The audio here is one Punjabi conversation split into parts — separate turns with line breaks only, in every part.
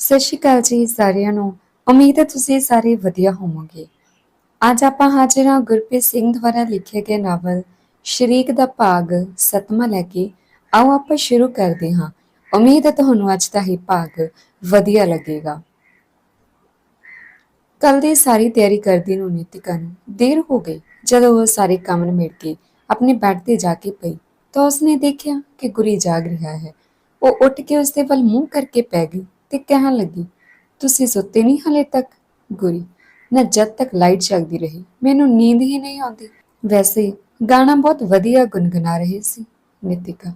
ਸਤਿ ਸ਼੍ਰੀ ਅਕਾਲ ਜੀ ਸਾਰਿਆਂ ਨੂੰ। ਉਮੀਦ ਹੈ ਤੁਸੀਂ ਸਾਰੇ ਵਧੀਆ ਹੋਵੋਗੇ। ਅੱਜ ਆਪਾਂ ਹਾਜ਼ਰ ਹਾਂ ਗੁਰਪ੍ਰੀਤ ਸਿੰਘ ਦੁਆਰਾ ਲਿਖੇ ਗਏ ਨਾਵਲ ਸ਼ਰੀਕ ਦਾ ਭਾਗ ਸਤਮਾ ਲੈ ਕੇ। ਆਓ ਆਪਾਂ ਸ਼ੁਰੂ ਕਰਦੇ ਹਾਂ। ਉਮੀਦ ਹੈ ਤੁਹਾਨੂੰ ਅੱਜ ਦਾ ਇਹ ਭਾਗ ਵਧੀਆ ਲੱਗੇਗਾ। ਕੱਲ ਦੀ ਸਾਰੀ ਤਿਆਰੀ ਕਰਦੀ ਨੂੰ ਨੀਤਿਕਾ ਨੂੰ। ਦੇਰ ਹੋ ਗਈ। ਜਦੋਂ ਉਹ ਸਾਰੇ ਕੰਮ ਨਿਬੇੜ ਕੇ ਆਪਣੇ ਬੈੱਡ ਤੇ ਜਾ ਕੇ ਪਈ, ਤਾਂ ਉਸਨੇ ਦੇਖਿਆ ਕਿ ਗੁਰੀ ਜਾਗ ਰਿਹਾ ਹੈ। ਉਹ ਉੱਠ ਕੇ ਉਸਦੇ ਵੱਲ ਮੂੰਹ ਕਰਕੇ ਪੈ ਗਈ। ਤੇ ਕਹਿਣ ਲੱਗੀ, ਤੁਸੀਂ ਸੁੱਤੇ ਨਹੀਂ ਹਲੇ ਤੱਕ? ਗੁਰੀ ਨਾ ਜਦ ਤੱਕ ਲਾਈਟ ਜਗਦੀ ਰਹੀ, ਮੈਨੂੰ ਨੀਂਦ ਹੀ ਨਹੀਂ ਆਉਂਦੀ। ਵੈਸੇ ਗਾਣਾ ਬਹੁਤ ਵਧੀਆ ਗੁੰਗਣਾ ਰਹੇ ਸੀ, ਨਿਤਿਕਾ।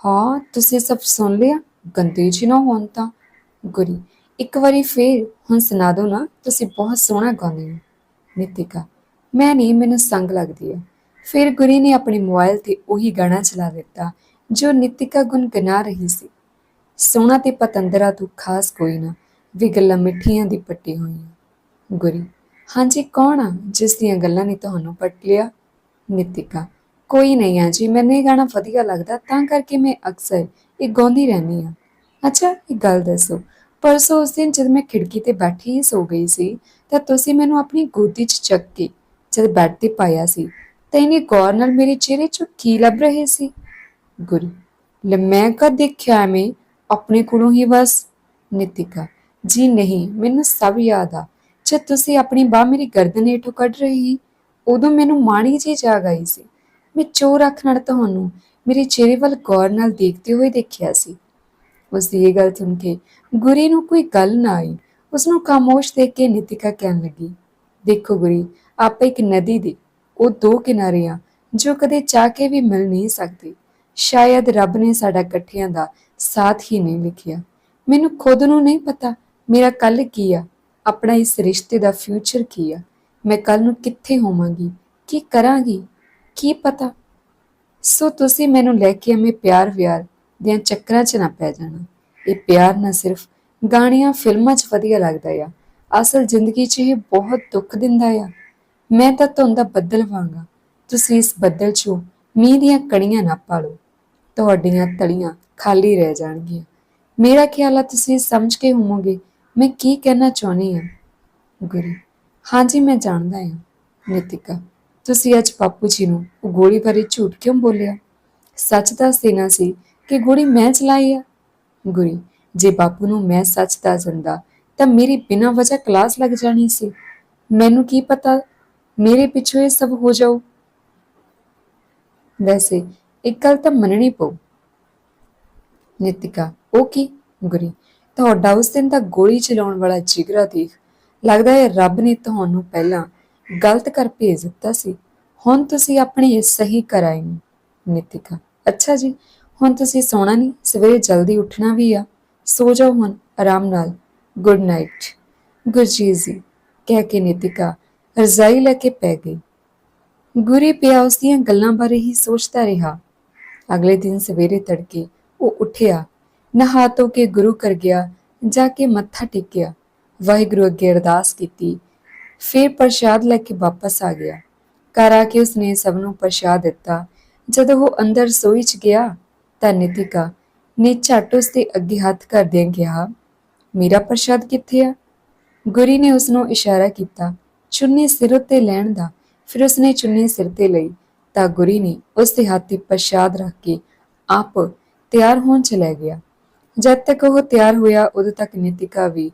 ਹਾਂ, ਤੁਸੀਂ ਸਭ ਸੁਣ ਲਿਆ? ਗੰਦੇ ਜਿਹੀ ਨਾ ਹੋਣ ਤਾਂ। ਗੁਰੀ, ਇੱਕ ਵਾਰੀ ਫੇਰ ਹੁਣ ਸੁਣਾ ਦਿਓ ਨਾ, ਤੁਸੀਂ ਬਹੁਤ ਸੋਹਣਾ ਗਾਉਂਦੇ ਹੋ। ਨਿਤਿਕਾ, ਮੈਂ ਨਹੀਂ, ਮੈਨੂੰ ਸੰਗ ਲੱਗਦੀ ਹੈ ਫਿਰ ਗੁਰੀ ਨੇ ਆਪਣੇ ਮੋਬਾਈਲ ਤੇ ਉਹੀ ਗਾਣਾ ਚਲਾ ਦਿੱਤਾ, ਜੋ ਨਿਤਿਕਾ ਗੁੰਗਣਾ ਰਹੀ ਸੀ। ਸੋਹਣਾ ਤੇ ਪਤੰਦਰਾ ਤੂੰ ਖਾਸ ਕੋਈ ਨਾ, ਵੀ ਗੱਲਾਂ ਮਿੱਠੀਆਂ ਦੀ ਪੱਟੀ ਹੋਈਆਂ। ਗੁਰੀ, ਹਾਂਜੀ ਕੌਣ ਆ ਜਿਸ ਦੀਆਂ ਗੱਲਾਂ ਨੇ ਤੁਹਾਨੂੰ ਪੱਟ ਲਿਆ? ਨਿਤਿਕਾ, ਕੋਈ ਨਹੀਂ ਆ ਜੀ, ਮੈਨੂੰ ਇਹ ਗਾਣਾ ਵਧੀਆ ਲੱਗਦਾ, ਤਾਂ ਕਰਕੇ ਮੈਂ ਅਕਸਰ ਇਹ ਗਾਉਂਦੀ ਰਹਿੰਦੀ ਆ ਅੱਛਾ, ਇੱਕ ਗੱਲ ਦੱਸੋ, ਪਰਸੋਂ ਉਸ ਦਿਨ ਜਦ ਮੈਂ ਖਿੜਕੀ ਤੇ ਬੈਠੀ ਹੀ ਸੋ ਗਈ ਸੀ, ਤਾਂ ਤੁਸੀਂ ਮੈਨੂੰ ਆਪਣੀ ਗੋਦੀ 'ਚ ਚੱਕ ਕੇ ਜਦ ਬੈੱਡ ਤੇ ਪਾਇਆ ਸੀ, ਤਾਂ ਇਹਨੇ ਗੌਰ ਨਾਲ ਮੇਰੇ ਚਿਹਰੇ 'ਚੋਂ ਕੀ ਲੱਭ ਰਹੇ ਸੀ? ਗੁਰੀ, ਲੈ ਮੈਂ ਕਦ ਦੇਖਿਆ ਐਵੇਂ ਆਪਣੇ ਕੋਲੋਂ ਹੀ ਬਸ, ਨਿਤਿਕਾ। ਜੀ ਨਹੀਂ, ਮੈਨੂੰ ਸਭ ਯਾਦ ਆ। ਜਦ ਤੁਸੀਂ ਆਪਣੀ ਬਾਹ ਮੇਰੀ ਗਰਦਨ ਹੇਠੋਂ ਕੱਢ ਰਹੀ, ਉਦੋਂ ਮੈਨੂੰ ਮਾੜੀ ਜਿਹੀ ਜਾਗ ਆਈ ਸੀ। ਮੈਂ ਚੋਰ ਅੱਖ ਨਾਲ ਤੁਹਾਨੂੰ ਮੇਰੇ ਚਿਹਰੇ ਵੱਲ ਗੌਰ ਨਾਲ ਦੇਖਦੇ ਹੋਏ ਦੇਖਿਆ ਸੀ। ਉਸ ਦੀ ਇਹ ਗੱਲ ਸੁਣ ਕੇ ਗੁਰੀ ਨੂੰ ਕੋਈ ਗੱਲ ਨਾ ਆਈ। ਉਸ ਨੂੰ ਖਾਮੋਸ਼ ਦੇਖ ਕੇ ਨਿਤਿਕਾ ਕਹਿਣ ਲੱਗੀ, ਦੇਖੋ ਗੁਰੀ, ਆਪ ਇੱਕ ਨਦੀ ਦੇ, ਉਹ ਦੋ ਕਿਨਾਰੇ ਆ ਜੋ ਕਦੇ ਚਾਹ ਕੇ ਵੀ ਮਿਲ ਨਹੀਂ ਸਕਦੇ। ਸ਼ਾਇਦ ਰੱਬ ਨੇ ਸਾਡਾ ਇਕੱਠਿਆਂ ਦਾ ਸਾਥ ਹੀ ਨਹੀਂ ਲਿਖਿਆ। ਮੈਨੂੰ ਖੁਦ ਨੂੰ ਨਹੀਂ ਪਤਾ ਮੇਰਾ ਕੱਲ ਕੀ ਆ, ਆਪਣਾ ਇਸ ਰਿਸ਼ਤੇ ਦਾ ਫਿਊਚਰ ਕੀ ਆ। ਮੈਂ ਕੱਲ ਨੂੰ ਕਿੱਥੇ ਹੋਵਾਂਗੀ, ਕੀ ਕਰਾਂਗੀ, ਕੀ ਪਤਾ। ਸੋ ਤੁਸੀਂ ਮੈਨੂੰ ਲੈ ਕੇ ਐਵੇਂ ਪਿਆਰ ਵਿਆਰ ਦੀਆਂ ਚੱਕਰਾਂ 'ਚ ਨਾ ਪੈ ਜਾਣਾ। ਇਹ ਪਿਆਰ ਨਾ ਸਿਰਫ ਗਾਣੀਆਂ ਫਿਲਮਾਂ 'ਚ ਵਧੀਆ ਲੱਗਦਾ ਆ। ਅਸਲ ਜ਼ਿੰਦਗੀ 'ਚ ਇਹ ਬਹੁਤ ਦੁੱਖ ਦਿੰਦਾ ਆ। ਮੈਂ ਤਾਂ ਧੁੰਦ ਬੱਦਲ ਵਾਂਗਾ। ਤੁਸੀਂ ਇਸ ਬੱਦਲ 'ਚੋਂ ਮੀਂਹ ਦੀਆਂ ਕਣੀਆਂ ਨਾ ਪਾਲੋ। ਤੁਹਾਡੀਆਂ ਤਲੀਆਂ ਖਾਲੀ ਰਹਿ ਜਾਣਗੀਆਂ। ਮੇਰਾ ਖਿਆਲ ਆ ਤੁਸੀਂ ਸਮਝ ਕੇ ਹੋਵੋਗੇ, ਮੈਂ ਕੀ ਕਹਿਣਾ ਚਾਹੁੰਦੀ ਹਾਂ? ਗੁਰੀ ਹਾਂਜੀ ਮੈਂ ਜਾਣਦਾ ਹਾਂ, ਨਿਤਿਕਾ, ਤੁਸੀਂ ਅੱਜ ਬਾਪੂ ਜੀ ਨੂੰ ਉਹ ਗੋਲੀ ਬਾਰੇ ਝੂਠ ਕਿਉਂ ਬੋਲਿਆ? ਸੱਚ ਦੱਸ ਦੇਣਾ ਸੀ ਕਿ ਗੋਲੀ ਮੈਂ ਚਲਾਈ ਆ। ਗੁਰੀ, ਜੇ ਬਾਪੂ ਨੂੰ ਮੈਂ ਸੱਚ ਦੱਸ ਦਿੰਦਾ, ਤਾਂ ਮੇਰੀ ਬਿਨਾਂ ਵਜ੍ਹਾ ਕਲਾਸ ਲੱਗ ਜਾਣੀ ਸੀ। ਮੈਨੂੰ ਕੀ ਪਤਾ? ਮੇਰੇ ਪਿੱਛੋਂ ਇਹ ਸਭ ਹੋ ਜਾਊ। ਵੈਸੇ, ਇੱਕ ਗੱਲ ਤਾਂ ਮੰਨਣੀ ਪਊ ਨਿਤਿਕਾ, ਉਹ ਕੀ? ਗੁਰੀ, ਤੁਹਾਡਾ ਉਸ ਦਿਨ ਦਾ ਗੋਲੀ ਚਲਾਉਣ ਵਾਲਾ ਜਿਗਰਾ ਦੇਖ ਲੱਗਦਾ ਹੈ ਰੱਬ ਨੇ ਤੁਹਾਨੂੰ ਪਹਿਲਾਂ ਗਲਤ ਕਰ ਭੇਜ ਦਿੱਤਾ ਸੀ। ਹੁਣ ਤੁਸੀਂ ਆਪਣੇ ਸਹੀ ਕਰਾਏ ਨਿਤਿਕਾ, ਅੱਛਾ ਜੀ, ਹੁਣ ਤੁਸੀਂ ਸੌਣਾ ਨਹੀਂ? ਸਵੇਰੇ ਜਲਦੀ ਉੱਠਣਾ ਵੀ ਆ। ਸੋ ਜਾਓ ਹੁਣ, ਆਰਾਮ ਨਾਲ। Good night. ਗੁਰਜੀਤ ਜੀ, ਕਹਿ ਕੇ ਨਿਤਿਕਾ ਰਜ਼ਾਈ ਲੈ ਕੇ ਪੈ ਗਈ। ਗੁਰੀ ਪਿਆ ਉਸ ਦੀਆਂ ਗੱਲਾਂ ਬਾਰੇ ਹੀ ਸੋਚਦਾ ਰਿਹਾ। ਅਗਲੇ ਦਿਨ ਸਵੇਰੇ ਤੜਕੇ ਉਹ ਉੱਠਿਆ ਨਹਾ ਧੋ ਕੇ ਗੁਰੂ ਕਰ ਗਿਆ, ਜਾ ਕੇ ਮੱਥਾ ਟੇਕਿਆ। ਵਾਹਿਗੁਰੂ ਅੱਗੇ ਅਰਦਾਸ ਕੀਤੀ। ਫਿਰ ਪ੍ਰਸ਼ਾਦ ਲੈ ਕੇ ਵਾਪਸ ਆ ਗਿਆ। ਘਰ ਆ ਕੇ ਉਸਨੇ ਸਭ ਨੂੰ ਪ੍ਰਸ਼ਾਦ ਦਿੱਤਾ। ਜਦੋਂ ਉਹ ਅੰਦਰ ਰਸੋਈ 'ਚ ਗਿਆ, ਤਾਂ ਨਿਤਿਕਾ ਨੇ ਝੱਟ ਉਸਦੇ ਅੱਗੇ ਹੱਥ ਕਰਦਿਆਂ ਕਿਹਾ, ਮੇਰਾ ਪ੍ਰਸ਼ਾਦ ਕਿੱਥੇ ਆ? ਗੁਰੀ ਨੇ ਉਸ ਨੂੰ ਇਸ਼ਾਰਾ ਕੀਤਾ, ਚੁੰਨੀ ਸਿਰ ਉੱਤੇ ਲੈਣ ਦਾ। ਫਿਰ ਉਸਨੇ ਚੁੰਨੀ ਸਿਰ ਤੇ ਲਈ, ਤਾਂ ਗੁਰੀ ਨੇ ਉਸ ਦੇ ਹੱਥ ਤੇ ਪ੍ਰਸ਼ਾਦ ਰੱਖ ਕੇ ਆਪ ਤਿਆਰ ਹੋਣ ਚਲਾ ਗਿਆ। ਜਦ ਤੱਕ ਉਹ ਤਿਆਰ ਹੋਇਆ, ਉਦੋਂ ਤੱਕ ਨਿਤਿਕਾ ਵੀ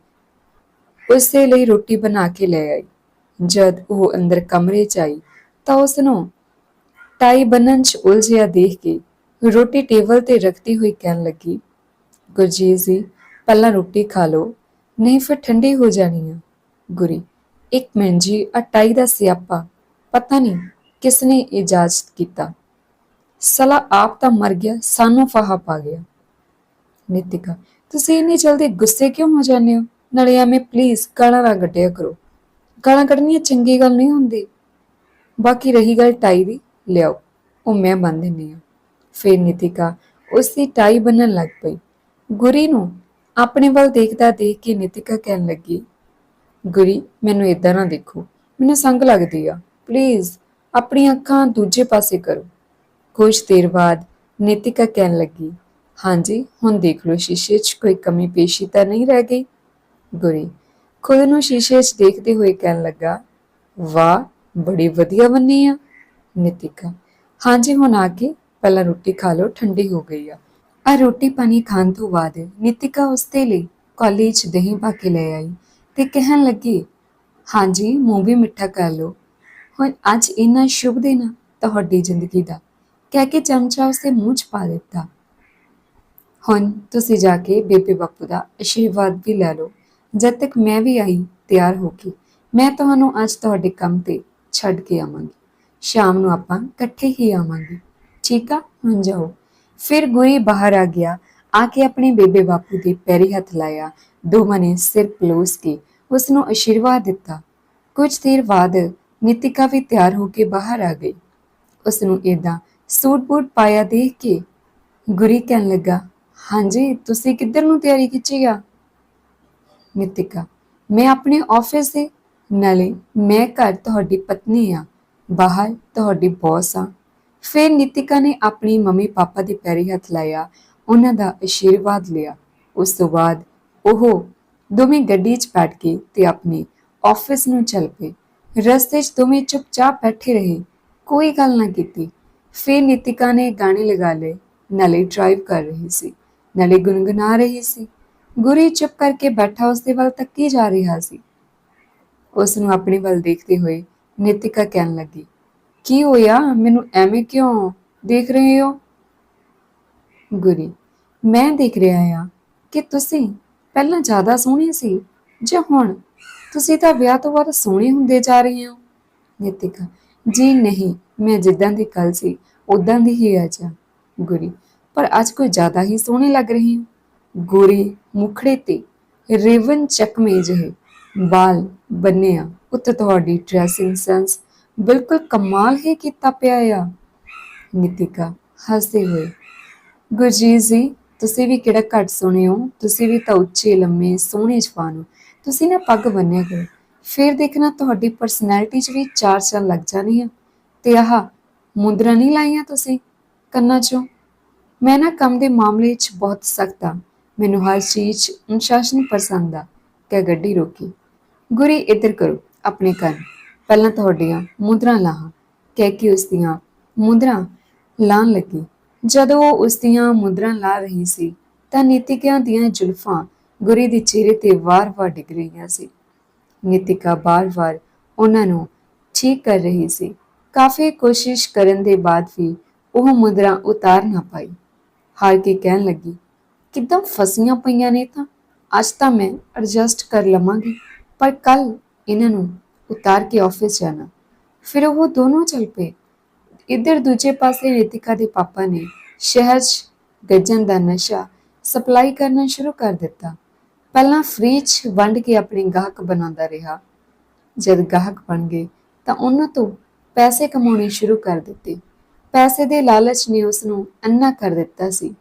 ਉਸ ਦੇ ਲਈ ਰੋਟੀ ਬਣਾ ਕੇ ਲੈ ਆਈ। ਜਦ ਉਹ ਅੰਦਰ ਕਮਰੇ 'ਚ ਆਈ, ਤਾਂ ਉਸ ਨੂੰ ਟਾਈ ਬੰਨਣ 'ਚ ਉਲਝਿਆ ਦੇਖ ਕੇ ਰੋਟੀ ਟੇਬਲ ਤੇ ਰੱਖਦੀ ਹੋਈ ਕਹਿਣ ਲੱਗੀ, ਗੁਰਜੀਤ ਜੀ, ਪਹਿਲਾਂ ਰੋਟੀ ਖਾ ਲਓ, ਨਹੀਂ ਫਿਰ ਠੰਡੀ ਹੋ ਜਾਣੀ ਆ। ਗੁਰੀ, ਇੱਕ ਮਿੰਟ ਜੀ ਆ ਟਾਈ ਦਾ ਸਿਆਪਾ, ਪਤਾ ਨਹੀਂ ਕਿਸ ਨੇ ਇਜਾਜ਼ਤ ਕੀਤਾ। ਸਲਾ ਆਪ ਤਾਂ ਮਰ ਗਿਆ, ਸਾਨੂੰ ਫਾਹਾ ਪਾ ਗਿਆ। ਨਿਤਿਕਾ, ਤੁਸੀਂ ਇੰਨੀ ਜਲਦੀ ਗੁੱਸੇ ਕਿਉਂ ਹੋ ਜਾਂਦੇ ਹੋ? ਨਾਲੇ ਐਵੇਂ ਪਲੀਜ਼ ਗਾਲਾਂ ਨਾ ਕੱਢਿਆ ਕਰੋ। ਗਾਲਾਂ ਕੱਢਣੀਆਂ ਚੰਗੀ ਗੱਲ ਨਹੀਂ ਹੁੰਦੀ। ਬਾਕੀ ਰਹੀ ਗੱਲ ਟਾਈ ਦੀ, ਲਿਆਓ, ਉਹ ਮੈਂ ਬੰਨ ਦਿੰਦੀ ਆ ਫਿਰ ਨਿਤਿਕਾ, ਉਸ ਦੀ ਟਾਈ ਬੰਨਣ ਲੱਗ ਪਈ। ਗੁਰੀ ਨੂੰ ਆਪਣੇ ਵੱਲ ਦੇਖਦਾ ਦੇਖ ਕੇ ਨਿਤਿਕਾ ਕਹਿਣ ਲੱਗੀ, ਗੁਰੀ, ਮੈਨੂੰ ਇਦਾਂ ਨਾ ਦੇਖੋ, ਮੈਨੂੰ ਸੰਗ ਲੱਗਦੀ ਆ। ਪਲੀਜ਼ ਆਪਣੀਆਂ ਅੱਖਾਂ ਦੂਜੇ ਪਾਸੇ ਕਰੋ। ਕੁਝ ਦੇਰ ਬਾਅਦ ਨੀਤਿਕਾ ਕਹਿਣ ਲੱਗੀ, ਹਾਂਜੀ, ਹੁਣ ਦੇਖ ਲਓ, ਸ਼ੀਸ਼ੇ 'ਚ ਕੋਈ ਕਮੀ ਪੇਸ਼ੀ ਤਾਂ ਨਹੀਂ ਰਹਿ ਗਈ? ਗੁਰੀ ਖੁਦ ਨੂੰ ਸ਼ੀਸ਼ੇ 'ਚ ਦੇਖਦੇ ਹੋਏ ਕਹਿਣ ਲੱਗਾ, ਵਾਹ, ਬੜੀ ਵਧੀਆ ਬੰਨੀ ਆ। ਨਿਤਿਕਾ, ਹਾਂਜੀ, ਹੁਣ ਆ ਕੇ ਪਹਿਲਾਂ ਰੋਟੀ ਖਾ ਲਓ, ਠੰਡੀ ਹੋ ਗਈ ਆ। ਆ ਰੋਟੀ ਪਾਣੀ ਖਾਣ ਤੋਂ ਬਾਅਦ ਨਿਤਿਕਾ ਉਸਦੇ ਲਈ ਕਾਲਜ ਦਹੀਂ ਪਾ ਕੇ ਲੈ ਆਈ ਤੇ ਕਹਿਣ ਲੱਗੀ, ਹਾਂਜੀ, ਮੂੰਹ ਵੀ ਮਿੱਠਾ ਕਰ ਲਓ। ਹੁਣ ਅੱਜ ਇੰਨਾ ਸ਼ੁਭ ਦਿਨ ਆ ਤੁਹਾਡੀ ਜ਼ਿੰਦਗੀ ਦਾ। ਕਹਿ ਕੇ ਚਮਚਾ ਉਸਦੇ ਮੂੰਹ 'ਚ ਪਾ ਦਿੱਤਾ। ਹੁਣ, ਤੁਸੀਂ ਜਾ ਕੇ ਬੇਬੇ ਬਾਪੂ ਦਾ ਆਸ਼ੀਰਵਾਦ ਵੀ ਲੈ ਲਓ। ਜਦ ਤੱਕ ਮੈਂ ਵੀ ਆਈ, ਤਿਆਰ ਹੋ ਕੇ, ਮੈਂ ਤੁਹਾਨੂੰ ਅੱਜ ਤੁਹਾਡੇ ਕੰਮ ਤੇ ਛੱਡ ਕੇ ਆਵਾਂਗੀ। ਸ਼ਾਮ ਨੂੰ ਆਪਾਂ ਇਕੱਠੇ ਹੀ ਆਵਾਂਗੇ। ਠੀਕ ਆ? ਹੁਣ ਜਾਓ। ਫਿਰ ਗੁਰੀ ਬਾਹਰ ਆ ਗਿਆ। ਆ ਕੇ ਆਪਣੇ ਬੇਬੇ ਬਾਪੂ ਦੇ ਪੈਰੀ ਹੱਥ ਲਾਇਆ। ਦੋਵਾਂ ਨੇ ਸਿਰ ਪਲੋਸ ਕੇ ਉਸ ਨੂੰ ਆਸ਼ੀਰਵਾਦ ਦਿੱਤਾ। ਕੁਝ ਦੇਰ ਬਾਅਦ ਨਿਤਿਕਾ ਵੀ ਤਿਆਰ ਹੋ ਕੇ ਬਾਹਰ ਆ ਗਈ। ਉਸ ਨੂੰ ਇਦਾਂ ਸੂਟ ਬੂਟ ਪਾਇਆ ਦੇਖ ਕੇ ਗੁਰੀ ਕਹਿਣ ਲੱਗਾ, ਹਾਂਜੀ, ਤੁਸੀਂ ਕਿੱਧਰ ਨੂੰ ਤਿਆਰੀ ਖਿੱਚੀ ਆ? ਨਿਤਿਕਾ, ਮੈਂ ਆਪਣੇ ਆਫਿਸ ਦੇ, ਨਾਲੇ ਮੈਂ ਘਰ ਤੁਹਾਡੀ ਪਤਨੀ ਆ, ਬਾਹਰ ਤੁਹਾਡੀ ਬੌਸ ਆ। ਫਿਰ ਨਿਤਿਕਾ ਨੇ ਆਪਣੀ ਮੰਮੀ ਪਾਪਾ ਦੇ ਪੈਰੀ ਹੱਥ ਲਾਇਆ, ਉਹਨਾਂ ਦਾ ਆਸ਼ੀਰਵਾਦ ਲਿਆ। ਉਸ ਤੋਂ ਬਾਅਦ ਉਹ ਦੋਵੇਂ ਗੱਡੀ 'ਚ ਬੈਠ ਕੇ ਤੇ ਆਪਣੇ ਆਫਿਸ ਨੂੰ ਚੱਲ ਪਏ। ਰਸਤੇ 'ਚ ਦੋਵੇਂ ਚੁੱਪਚਾਪ ਬੈਠੇ ਰਹੇ, ਕੋਈ ਗੱਲ ਨਾ ਕੀਤੀ। ਫਿਰ ਨੀਤਿਕਾ ਨੇ ਗਾਣੇ ਲਗਾ ਲਏ। ਨਾਲੇ ਡਰਾਈਵ ਕਰ ਰਹੀ ਸੀ। ਨਾਲੇ ਗੁੰਗੁਣਾ ਰਹੀ ਸੀ। ਗੁਰੀ ਚੁੱਪ ਕਰਕੇ ਬੈਠਾ ਉਸਦੇ ਵੱਲ ਤੱਕੀ ਜਾ ਰਿਹਾ ਸੀ। ਉਸ ਨੂੰ ਆਪਣੇ ਵੱਲ ਦੇਖਦੇ ਹੋਏ ਨੀਤਿਕਾ ਕਹਿਣ ਲੱਗੀ, ਕੀ ਹੋਇਆ? ਮੈਨੂੰ ਐਵੇਂ ਕਿਉਂ ਦੇਖ ਰਹੇ ਹੋ? ਗੁਰੀ, ਮੈਂ ਦੇਖ ਰਿਹਾ ਆ ਕਿ ਤੁਸੀਂ ਪਹਿਲਾਂ ਜ਼ਿਆਦਾ ਸੋਹਣੇ ਸੀ, ਜਾਂ ਹੁਣ ਤੁਸੀਂ ਤਾਂ ਵਿਆਹ ਤੋਂ ਬਾਅਦ ਸੋਹਣੇ ਹੁੰਦੇ ਜਾ ਰਹੇ ਹੋ? ਨੀਤਿਕਾ, ਜੀ ਨਹੀਂ ਮੈਂ ਜਿੱਦਾਂ ਦੀ ਕੱਲ ਸੀ ਉਦਾਂ ਦੀ ਹੀ ਅੱਜ ਆ, ਗੁਰੀ। ਪਰ ਅੱਜ ਕੋਈ ਜ਼ਿਆਦਾ ਹੀ ਸੋਹਣੀ ਲੱਗ ਰਹੀ ਹੋ। ਗੋਰੇ ਮੁਖੜੇ ਤੇ ਰੇਵਨ ਚਕਮੇ ਜਿਹੇ ਬਾਲ ਬੰਨਿਆ ਉੱਤੇ ਤੁਹਾਡੀ ਡਰੈਸਿੰਗ ਸੈਂਸ ਬਿਲਕੁਲ ਕਮਾਲ ਹੀ ਕੀਤਾ ਪਿਆ ਆ। ਨਿਤਿਕਾ ਹੱਸਦੇ ਹੋਏ, ਗੁਰਜੀਤ ਜੀ, ਤੁਸੀਂ ਵੀ ਕਿਹੜਾ ਘੱਟ ਸੋਹਣੇ ਹੋ? ਤੁਸੀਂ ਵੀ ਤਾਂ ਉੱਚੇ, ਲੰਮੇ, ਸੋਹਣੇ ਜਵਾਨ ਹੋ। ਤੁਸੀਂ ਨਾ ਪੱਗ ਬੰਨਿਆ ਕਰੋ। ਫਿਰ ਦੇਖਣਾ ਤੁਹਾਡੀ ਪਰਸਨੈਲਿਟੀ 'ਚ ਵੀ ਚਾਰ ਚਾਰ ਲੱਗ ਜਾਣੀ ਆ। ਤੇ ਆਹ ਮੁੰਦਰਾ ਨਹੀਂ ਲਾਈਆਂ ਤੁਸੀਂ ਕੰਨਾਂ 'ਚੋਂ? ਮੈਂ ਨਾ ਕੰਮ ਦੇ ਮਾਮਲੇ 'ਚ ਬਹੁਤ ਸਖਤ ਆ। ਮੈਨੂੰ ਹਰ ਚੀਜ਼ ਅਨੁਸ਼ਾਸਨ ਪਸੰਦ ਆ। ਕਿ ਗੱਡੀ ਰੋਕੀ। ਗੁਰੀ, ਇੱਧਰ ਕਰੋ, ਆਪਣੇ ਕੰਨ ਪਹਿਲਾਂ ਤੁਹਾਡੀਆਂ ਮੁੰਦਰਾਂ ਲਾਹਾਂ। ਕਹਿ ਕੇ ਉਸ ਦੀਆਂ ਮੁੰਦਰਾਂ ਲਾਣ ਲੱਗੀ। ਜਦੋਂ ਉਹ ਉਸ ਦੀਆਂ ਮੁੰਦਰਾਂ ਲਾ ਰਹੀ ਸੀ, ਤਾਂ ਨੀਤਿਕਾ ਦੀਆਂ ਜ਼ੁਲਫਾਂ ਗੁਰੀ ਦੇ ਚਿਹਰੇ ਤੇ ਵਾਰ-ਵਾਰ ਡਿੱਗ ਰਹੀਆਂ ਸੀ। ਨੀਤਿਕਾ ਬਾਰ-ਬਾਰ ਉਹਨਾਂ ਨੂੰ ਠੀਕ ਕਰ ਰਹੀ ਸੀ। ਕਾਫੀ ਕੋਸ਼ਿਸ਼ ਕਰਨ ਦੇ ਬਾਅਦ ਵੀ ਉਹ ਮੁੰਦਰਾਂ ਉਤਾਰ ਨਾ ਪਾਈ। ਹਾਰ ਕੇ ਕਹਿਣ ਲੱਗੀ, ਕਿੱਦਾਂ ਫਸੀਆਂ ਪਈਆਂ ਨੇ ਤਾਂ? ਅੱਜ ਤਾਂ ਮੈਂ ਐਡਜਸਟ ਕਰ ਲਵਾਂਗੀ, ਪਰ ਕੱਲ ਇਹਨਾਂ ਨੂੰ ਉਤਾਰ ਕੇ ਆਫਿਸ ਜਾਣਾ। ਫਿਰ ਉਹ ਦੋਨੋਂ ਚੱਲ ਪਏ। ਇੱਧਰ ਦੂਜੇ ਪਾਸੇ ਰਿਤਿਕਾ ਦੇ ਪਾਪਾ ਨੇ ਸ਼ਹਿਰ 'ਚ ਗੱਜਣ ਦਾ ਨਸ਼ਾ ਸਪਲਾਈ ਕਰਨਾ ਸ਼ੁਰੂ ਕਰ ਦਿੱਤਾ। ਪਹਿਲਾਂ ਫ੍ਰੀ 'ਚ ਵੰਡ ਕੇ ਆਪਣੇ ਗਾਹਕ ਬਣਾਉਂਦਾ ਰਿਹਾ। ਜਦ ਗਾਹਕ ਬਣ ਗਏ ਤਾਂ ਉਹਨਾਂ ਤੋਂ ਪੈਸੇ ਕਮਾਉਣੇ ਸ਼ੁਰੂ ਕਰ ਦਿੱਤੇ। ਪੈਸੇ ਦੇ ਲਾਲਚ ਨੇ ਉਸ ਨੂੰ ਅੰਨਾ ਕਰ ਦਿੱਤਾ ਸੀ।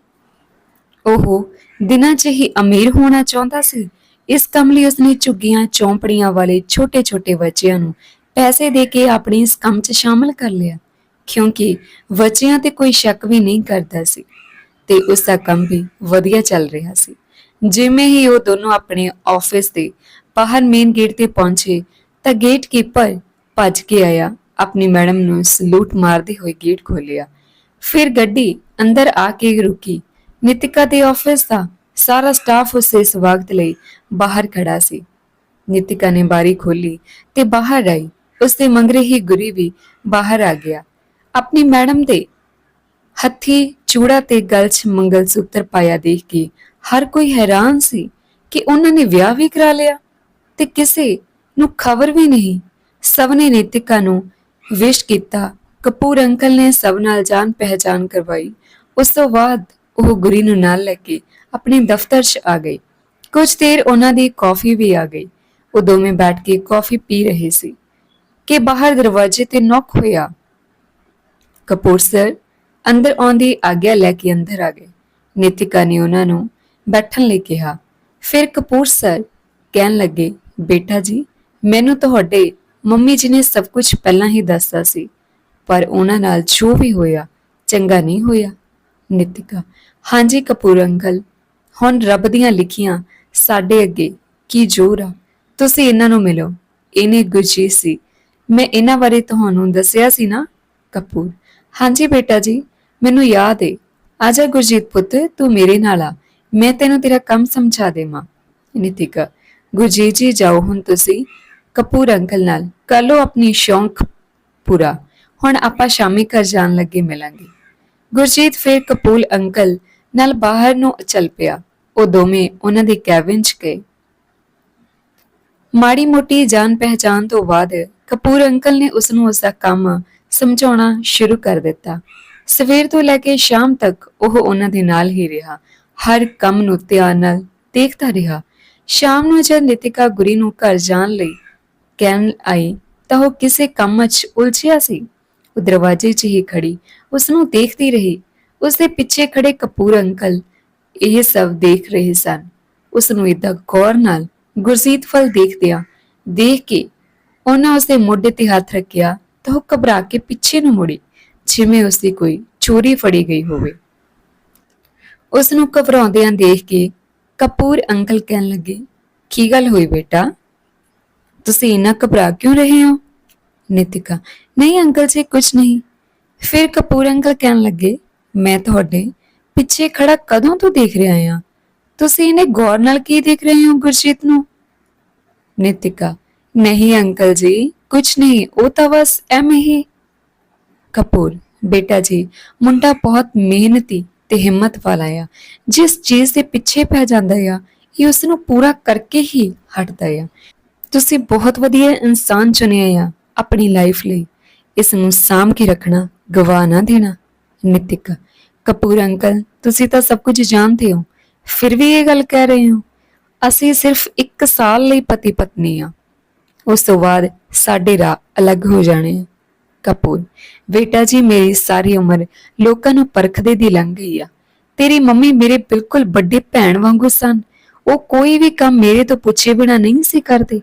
ਉਹ ਦਿਨਾਂ 'ਚ ਹੀ ਅਮੀਰ ਹੋਣਾ ਚਾਹੁੰਦਾ ਸੀ। ਇਸ ਕੰਮ ਲਈ ਉਸਨੇ ਝੁੱਗੀਆਂ, ਚੌਂਪੜੀਆਂ ਵਾਲੇ ਛੋਟੇ-ਛੋਟੇ ਬੱਚਿਆਂ ਨੂੰ ਪੈਸੇ ਦੇ ਕੇ ਆਪਣੇ ਇਸ ਕੰਮ 'ਚ ਸ਼ਾਮਲ ਕਰ ਲਿਆ, ਕਿਉਂਕਿ ਬੱਚਿਆਂ ਤੇ ਕੋਈ ਸ਼ੱਕ ਵੀ ਨਹੀਂ ਕਰਦਾ ਸੀ ਤੇ ਉਸ ਦਾ ਕੰਮ ਵੀ ਵਧੀਆ ਚੱਲ ਰਿਹਾ ਸੀ। ਜਿਵੇਂ ਹੀ ਉਹ ਦੋਨੋਂ ਆਪਣੇ ਆਫਿਸ ਦੇ ਬਾਹਰ ਮੇਨ ਗੇਟ ਤੇ ਪਹੁੰਚੇ ਤਾਂ ਗੇਟ ਕੀਪਰ ਭੱਜ ਕੇ ਆਇਆ। ਆਪਣੀ ਮੈਡਮ ਨੂੰ ਸਲੂਟ ਮਾਰਦੇ ਹੋਏ ਗੇਟ ਖੋਲ੍ਹਿਆ। ਫਿਰ ਗੱਡੀ ਅੰਦਰ ਆ ਕੇ ਰੁਕੀ। ਨਿਤਿਕਾ ਦੇ ਆਫਿਸ ਦਾ ਸਾਰਾ ਸਟਾਫ ਉਸੇ ਸਵਾਗਤ ਲਈ ਬਾਹਰ ਖੜਾ ਸੀ। ਨਿਤਿਕਾ ਨੇ ਬਾਰੀ ਖੋਲੀ ਤੇ ਬਾਹਰ ਆਈ। ਉਸਦੇ ਮੰਗਰੇ ਹੀ ਗੁਰੀ ਵੀ ਬਾਹਰ ਆ ਗਿਆ। ਆਪਣੀ ਮੈਡਮ ਦੇ ਹੱਥੀ ਚੂੜਾ ਤੇ ਗਲ 'ਚ ਮੰਗਲ ਸੂਤਰ ਪਾਇਆ ਦੇਖ ਕੇ ਹਰ ਕੋਈ ਹੈਰਾਨ ਸੀ ਕਿ ਉਹਨਾਂ ਨੇ ਵਿਆਹ ਵੀ ਕਰਾ ਲਿਆ ਤੇ ਕਿਸੇ ਨੂੰ ਖਬਰ ਵੀ ਨਹੀਂ। ਸਭ ਨੇ ਨਿਤਿਕਾ ਨੂੰ ਵਿਸ਼ ਕੀਤਾ। ਕਪੂਰ ਅੰਕਲ ਨੇ ਸਭ ਨਾਲ ਜਾਣ ਪਹਿਚਾਨ ਕਰਵਾਈ। ਉਸ ਤੋਂ ਬਾਅਦ ਉਹ ਗੁਰੀ ਨੂੰ ਨਾਲ ਲੈ ਕੇ ਆਪਣੇ ਦਫ਼ਤਰ 'ਚ ਆ ਗਈ ਕੁਝ ਦੇਰ ਉਹਨਾਂ ਦੀ ਕਾਫੀ ਵੀ ਆ ਗਈ। ਉਹ ਦੋਵੇਂ ਬੈਠ ਕੇ ਕਾਫੀ ਪੀ ਰਹੇ ਸੀ। ਕਿ ਬਾਹਰ ਦਰਵਾਜ਼ੇ ਤੇ ਨੌਕ ਹੋਇਆ। ਕਪੂਰ ਸਰ ਅੰਦਰ ਆਉਣ ਦੀ ਆਗਿਆ ਲੈ ਕੇ ਅੰਦਰ ਆ ਗਏ। ਨਿਤਿਕਾ ਨੇ ਉਹਨਾਂ ਨੂੰ ਬੈਠਣ ਲਈ ਕਿਹਾ। ਫਿਰ ਕਪੂਰ ਸਰ ਕਹਿਣ ਲੱਗੇ, ਬੇਟਾ ਜੀ, ਮੈਨੂੰ ਤੁਹਾਡੇ ਮੰਮੀ ਜੀ ਨੇ ਸਭ ਕੁਝ ਪਹਿਲਾਂ ਹੀ ਦੱਸਦਾ ਸੀ, ਪਰ ਉਹਨਾਂ ਨਾਲ ਜੋ ਵੀ ਹੋਇਆ, ਚੰਗਾ ਨਹੀਂ ਹੋਇਆ। ਨਿਤਿਕਾ, ਹਾਂਜੀ ਕਪੂਰ ਅੰਕਲ, ਹੁਣ ਰੱਬ ਦੀਆਂ ਲਿਖੀਆਂ ਸਾਡੇ ਅੱਗੇ ਕੀ ਜ਼ੋਰ ਆ। ਤੁਸੀਂ ਇਹਨਾਂ ਨੂੰ ਮਿਲੋ ਇਹਨੇ ਗੁਰਜੀਤ ਸੀ। ਮੈਂ ਇਹਨਾਂ ਬਾਰੇ ਤੁਹਾਨੂੰ ਦੱਸਿਆ ਸੀ ਨਾ, ਕਪੂਰ। ਹਾਂਜੀ ਬੇਟਾ ਜੀ, ਮੈਨੂੰ ਯਾਦ ਏ। ਆਜਾ ਗੁਰਜੀਤ ਪੁੱਤ, ਤੂੰ ਮੇਰੇ ਨਾਲ ਆ, ਮੈਂ ਤੈਨੂੰ ਤੇਰਾ ਕੰਮ ਸਮਝਾ ਦੇਵਾਂ। ਨਿਤਿਕਾ, ਗੁਰਜੀਤ ਜੀ ਜਾਓ ਹੁਣ ਤੁਸੀਂ। ਕਪੂਰ ਅੰਕਲ ਨਾਲ। ਕਰ ਲਓ ਆਪਣੀ ਸ਼ੌਂਕ ਪੂਰਾ। ਹੁਣ ਆਪਾਂ ਸ਼ਾਮੀ ਘਰ ਜਾਣ ਲੱਗੇ ਮਿਲਾਂਗੇ। ਗੁਰਜੀਤ ਫਿਰ ਕਪੂਰ ਅੰਕਲ ਨਾਲ ਬਾਹਰ ਨੂੰ ਚੱਲ ਪਿਆ। ਉਹ ਦੋਵੇਂ ਉਹਨਾਂ ਦੇ ਕੈਬਿਨ 'ਚ ਗਏ। ਮਾੜੀ ਮੋਟੀ ਜਾਣ ਪਹਿਚਾਨ ਤੋਂ ਬਾਅਦ ਕਪੂਰ ਅੰਕਲ ਨੇ ਉਸ ਨੂੰ ਉਸ ਦਾ ਕੰਮ ਸਮਝਾਉਣਾ ਸ਼ੁਰੂ ਕਰ ਦਿੱਤਾ। ਸਵੇਰ ਤੋਂ ਲੈ ਕੇ ਸ਼ਾਮ ਤੱਕ ਉਹ ਉਹਨਾਂ ਦੇ ਨਾਲ ਹੀ ਰਿਹਾ। ਹਰ ਕੰਮ ਨੂੰ ਧਿਆਨ ਨਾਲ ਦੇਖਦਾ ਰਿਹਾ। ਸ਼ਾਮ ਨੂੰ ਜਦ ਨਿਤਿਕਾ ਗੁਰੀ ਨੂੰ ਘਰ ਜਾਣ ਲਈ ਕਹਿਣ ਆਈ ਤਾਂ ਉਹ ਕਿਸੇ ਕੰਮ 'ਚ ਉਲਝਿਆ ਸੀ। ਉਹ ਦਰਵਾਜ਼ੇ 'ਚ ਹੀ ਖੜੀ ਉਸ ਨੂੰ ਦੇਖਦੀ ਰਹੀ। ਉਸ ਦੇ ਪਿੱਛੇ ਖੜੇ ਕਪੂਰ ਅੰਕਲ ਇਹ ਸਭ ਦੇਖ ਰਹੇ ਸਨ। ਉਸ ਨੂੰ ਇਦਾਂ ਗੌਰ ਨਾਲ ਗੁਰਜੀਤ ਫਲ ਦੇਖਦਿਆਂ ਦੇਖ ਕੇ ਉਹਨਾਂ ਉਸ ਦੇ ਮੋਢੇ ਤੇ ਹੱਥ ਰੱਖਿਆ ਤਾਂ ਉਹ ਘਬਰਾ ਕੇ ਪਿੱਛੇ ਨੂੰ ਮੁੜੀ, ਜਿਵੇਂ ਉਸ ਦੀ ਕੋਈ ਚੋਰੀ ਫੜੀ ਗਈ ਹੋਵੇ। ਉਸ ਨੂੰ ਘਬਰਾਉਂਦਿਆਂ ਦੇਖ ਕੇ ਕਪੂਰ ਅੰਕਲ ਕਹਿਣ ਲੱਗੇ, ਕੀ ਗੱਲ ਹੋਈ ਬੇਟਾ? ਤੁਸੀਂ ਇੰਨਾ ਘਬਰਾ ਕਿਉਂ ਰਹੇ ਹੋ? ਨਿਤਿਕਾ, ਨਹੀਂ ਅੰਕਲ ਜੀ ਕੁਝ ਨਹੀਂ। ਫਿਰ ਕਪੂਰ ਅੰਕਲ ਕਹਿਣ ਲੱਗੇ, ਮੈਂ ਤੁਹਾਡੇ ਪਿੱਛੇ ਖੜਾ ਕਦੋਂ ਤੋਂ ਦੇਖ ਰਿਹਾ ਹਾਂ? ਤੁਸੀਂ ਇਹਨੇ ਗੌਰ ਨਾਲ ਕੀ ਦੇਖ ਰਹੇ ਹੋ ਗੁਰਜੀਤ ਨੂੰ? ਨਿਤਿਕਾ, ਨਹੀਂ ਅੰਕਲ ਜੀ ਕੁਝ ਨਹੀਂ, ਉਹ ਤਾਂ ਬਸ ਐਵੇਂ ਹੀ। ਕਪੂਰ, ਬੇਟਾ ਜੀ, ਮੁੰਡਾ ਬਹੁਤ ਮਿਹਨਤੀ ਤੇ ਹਿੰਮਤ ਵਾਲਾ ਆ। ਜਿਸ ਚੀਜ਼ ਦੇ ਪਿੱਛੇ ਪੈ ਜਾਂਦਾ ਆ, ਇਹ ਉਸ ਨੂੰ ਪੂਰਾ ਕਰਕੇ ਹੀ ਹਟਦਾ ਆ। ਤੁਸੀਂ ਬਹੁਤ ਵਧੀਆ ਇਨਸਾਨ ਚੁਣਿਆ ਆ ਆਪਣੀ ਲਾਈਫ ਲਈ। ਇਸ ਨੂੰ ਸਾਂਭ ਕੇ ਰੱਖਣਾ ਗਵਾ ਨਾ ਦੇਣਾ। ਨਿਤਿਕ, ਕਪੂਰ ਅੰਕਲ, ਤੁਸੀਂ ਤਾਂ ਸਭ ਕੁਝ ਜਾਣਦੇ ਹੋ। ਫਿਰ ਵੀ ਇਹ ਗੱਲ ਕਹਿ ਰਹੇ ਹੋ। ਅਸੀਂ ਸਿਰਫ 1 ਸਾਲ ਲਈ ਪਤੀ ਪਤਨੀ ਆ। ਉਸ ਤੋਂ ਬਾਅਦ ਸਾਡੇ ਰਾਹ ਅਲੱਗ ਹੋ ਜਾਣੇ ਆ। ਕਪੂਰ, ਬੇਟਾ ਜੀ ਮੇਰੀ ਸਾਰੀ ਉਮਰ ਲੋਕਾਂ ਨੂੰ ਪਰਖਦੇ ਦੀ ਲੰਘ ਗਈ ਆ। ਤੇਰੀ ਮੰਮੀ ਮੇਰੇ ਬਿਲਕੁਲ ਵੱਡੇ ਭੈਣ ਵਾਂਗੂ ਸਨ। ਉਹ ਕੋਈ ਵੀ ਕੰਮ ਮੇਰੇ ਤੋਂ ਪੁੱਛੇ ਬਿਨਾ ਨਹੀਂ ਸੀ ਕਰਦੇ।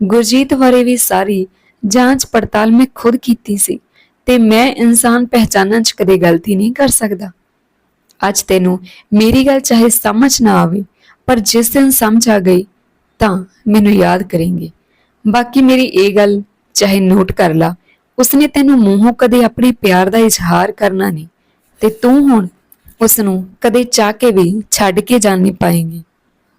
ਗੁਰਜੀਤ ਬਾਰੇ ਵੀ ਸਾਰੀ ਜਾਂਚ ਪੜਤਾਲ ਮੈਂ ਖੁਦ ਕੀਤੀ ਸੀ ਤੇ ਮੈਂ ਇਨਸਾਨ ਪਹਿਚਾਨਣ 'ਚ ਕਦੇ ਗਲਤੀ ਨਹੀਂ ਕਰ ਸਕਦਾ। ਅੱਜ ਤੈਨੂੰ ਮੇਰੀ ਗੱਲ ਚਾਹੇ ਸਮਝ ਨਾ ਆਵੇ, ਪਰ ਜਿਸ ਦਿਨ ਸਮਝ ਆ ਗਈ ਤਾਂ ਮੈਨੂੰ ਯਾਦ ਕਰੇਂਗੇ। ਬਾਕੀ ਮੇਰੀ ਇਹ ਗੱਲ ਚਾਹੇ ਨੋਟ ਕਰ ਲਾ, ਉਸਨੇ ਤੈਨੂੰ ਮੂੰਹੋਂ ਕਦੇ ਆਪਣੇ ਪਿਆਰ ਦਾ ਇਜ਼ਹਾਰ ਕਰਨਾ ਨਹੀਂ ਤੇ ਤੂੰ ਹੁਣ ਉਸ ਨੂੰ ਕਦੇ ਚਾਹ ਕੇ ਵੀ ਛੱਡ ਕੇ ਜਾਣੀ ਨਹੀਂ ਪਾਏਂਗੀ।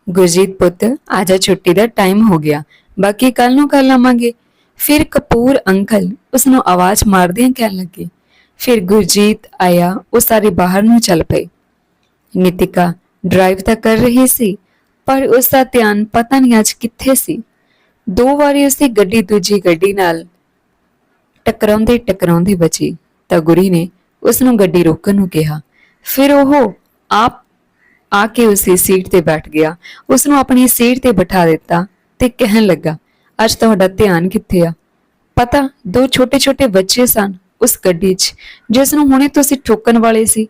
ਗੁਰਜੀਤ ਪੁੱਤ ਆਜਾ ਛੁੱਟੀ ਦਾ ਟਾਈਮ ਹੋ ਗਿਆ। ਬਾਕੀ ਕੱਲ ਨੂੰ ਕਰ ਲਵਾਂਗੇ। ਫਿਰ ਕਪੂਰ, ਅੰਕਲ ਉਸ ਨੂੰ ਆਵਾਜ਼ ਮਾਰਦਿਆਂ ਕਹਿਣ ਲੱਗੇ। ਫਿਰ ਗੁਰਜੀਤ ਆਇਆ, ਉਹ ਸਾਰੇ ਬਾਹਰ ਨੂੰ ਚੱਲ ਪਏ। ਨਿਤਿਕਾ ਡਰਾਈਵ ਤਾਂ ਕਰ ਰਹੀ ਸੀ, ਪਰ ਉਸ ਦਾ ਧਿਆਨ ਪਤਾ ਨਹੀਂ ਅੱਜ ਕਿੱਥੇ ਸੀ। ਦੋ ਵਾਰੀ ਉਸ ਦੀ ਗੱਡੀ ਦੂਜੀ ਗੱਡੀ ਨਾਲ ਟਕਰਾਉਂਦੇ ਟਕਰਾਉਂਦੇ ਬਚੀ। ਤਾਂ ਗੁਰੀ ਨੇ ਉਸ ਨੂੰ ਗੱਡੀ ਰੋਕਣ ਨੂੰ ਕਿਹਾ। ਫਿਰ ਉਹ ਆਪ ਆ ਕੇ ਉਸੇ ਸੀਟ ਤੇ ਬੈਠ ਗਿਆ। ਉਸ ਨੂੰ ਆਪਣੀ ਸੀਟ ਤੇ ਬਿਠਾ ਦਿੱਤਾ। ਤੇ ਕਹਿਣ ਲੱਗਾ, ਅੱਜ ਤੁਹਾਡਾ ਧਿਆਨ ਕਿੱਥੇ ਆ? ਪਤਾ, ਦੋ ਛੋਟੇ-ਛੋਟੇ ਬੱਚੇ ਸਨ ਉਸ ਗੱਡੀ 'ਚ, ਜਿਸ ਨੂੰ ਹੁਣੇ ਤੁਸੀਂ ਠੋਕਣ ਵਾਲੇ ਸੀ।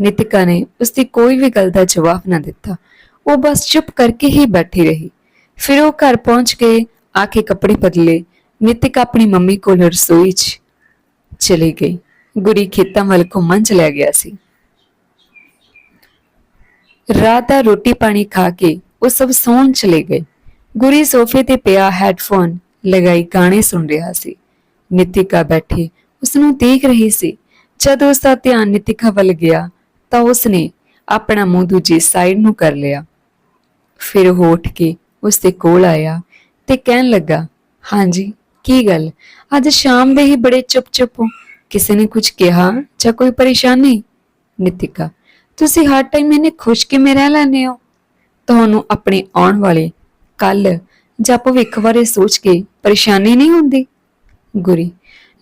ਨਿਤਿਕਾ ਨੇ ਉਸ ਦੀ ਕੋਈ ਵੀ ਗੱਲ ਦਾ ਜਵਾਬ ਨਾ ਦਿੱਤਾ। ਉਹ ਬਸ ਚੁੱਪ ਕਰਕੇ ਹੀ ਬੈਠੀ ਰਹੀ। ਫਿਰ ਉਹ ਘਰ ਪਹੁੰਚ ਕੇ ਆ ਕੇ ਕੱਪੜੇ ਬਦਲੇ, ਨਿਤਿਕਾ ਆਪਣੀ ਮੰਮੀ ਕੋਲ ਰਸੋਈ 'ਚ ਚਲੀ ਗਈ। ਗੁਰੀ ਖੇਤਾਂ ਵੱਲ ਘੁੰਮਣ ਚਲਿਆ ਗਿਆ ਸੀ। ਰਾਤ ਦਾ ਰੋਟੀ ਪਾਣੀ ਖਾ ਕੇ ਉਹ ਸਭ ਸੌਣ ਚਲੇ ਗਏ। ਗੁਰੀ ਸੋਫੇ ਤੇ ਪਿਆ ਹੈੱਡਫੋਨ, ਲਗਾਈ ਗਾਣੇ ਸੁਣ ਰਿਹਾ ਸੀ। ਨਿਤਿਕਾ ਬੈਠੀ ਉਸ ਨੂੰ ਦੇਖ ਰਹੀ ਸੀ। ਜਦ ਉਸ ਦਾ ਧਿਆਨ ਨਿਤਿਕਾ ਵੱਲ ਗਿਆ, ਤਾਂ ਉਸਨੇ ਆਪਣਾ ਮੂੰਹ ਦੂਜੀ ਸਾਈਡ ਨੂੰ ਕਰ ਲਿਆ। ਫਿਰ ਉਹ ਉੱਠ ਕੇ ਉਸ ਦੇ ਕੋਲ ਆਇਆ ਤੇ ਕਹਿਣ ਲੱਗਾ, ਹਾਂਜੀ, ਕੀ ਗੱਲ? ਅੱਜ ਸ਼ਾਮ ਦੇ ਹੀ ਬੜੇ ਚੁੱਪ-ਚੁੱਪ ਹੋ। ਕਿਸੇ ਨੇ ਕੁਝ ਕਿਹਾ ਜਾਂ ਕੋਈ ਪਰੇਸ਼ਾਨੀ? ਨਿਤਿਕਾ, ਤੁਸੀਂ ਹਰ ਟਾਈਮ ਇਹਨੇ ਖੁਸ਼ ਕਿਵੇਂ ਰਹਿ ਲੈਂਦੇ ਹੋ? ਤੁਹਾਨੂੰ ਆਪਣੇ ਆਉਣ ਵਾਲੇ ਕੱਲ ਜਾਂ ਭਵਿੱਖ ਬਾਰੇ ਸੋਚ ਕੇ ਪਰੇਸ਼ਾਨੀ ਨਹੀਂ ਹੁੰਦੀ? ਗੁਰੀ,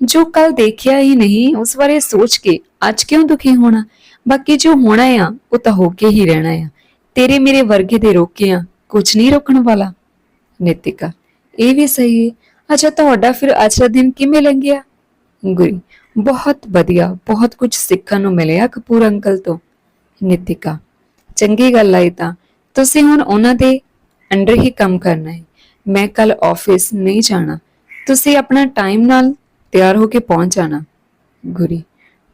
ਜੋ ਕੱਲ ਦੇਖਿਆ ਹੀ ਨਹੀਂ, ਉਸ ਬਾਰੇ ਸੋਚ ਕੇ ਅੱਜ ਕਿਉਂ ਦੁਖੀ ਹੋਣਾ? ਬਾਕੀ ਜੋ ਹੋਣਾ ਆ, ਉਹ ਤਾਂ ਹੋ ਕੇ ਹੀ ਰਹਿਣਾ ਆ। ਤੇਰੇ ਮੇਰੇ ਵਰਗੇ ਦੇ ਰੋਕੇ ਕੁਝ ਨਹੀਂ ਰੋਕਣ ਵਾਲਾ। ਨਿਤਿਕਾ, ਇਹ ਵੀ ਸਹੀ ਹੈ ਅੱਛਾ, ਤੁਹਾਡਾ ਫਿਰ ਅੱਜ ਦਾ ਦਿਨ ਕਿਵੇਂ ਲੰਘਿਆ? ਗੁਰੀ, ਬਹੁਤ ਵਧੀਆ, ਬਹੁਤ ਕੁਝ ਸਿੱਖਣ ਨੂੰ ਮਿਲਿਆ ਕਪੂਰ ਅੰਕਲ ਤੋਂ। ਨਿਤਿਕਾ, ਚੰਗੀ ਗੱਲ ਆਈ ਤਾਂ। ਤੁਸੀਂ ਹੁਣ ਉਹਨਾਂ ਦੇ ਅੰਡਰ ਹੀ ਕੰਮ ਕਰਨਾ ਹੈ। ਮੈਂ ਕੱਲ ਆਫਿਸ ਨਹੀਂ ਜਾਣਾ। ਤੁਸੀਂ ਆਪਣਾ ਟਾਈਮ ਨਾਲ ਤਿਆਰ ਹੋ ਕੇ ਪਹੁੰਚ ਜਾਣਾ। ਗੁਰੀ,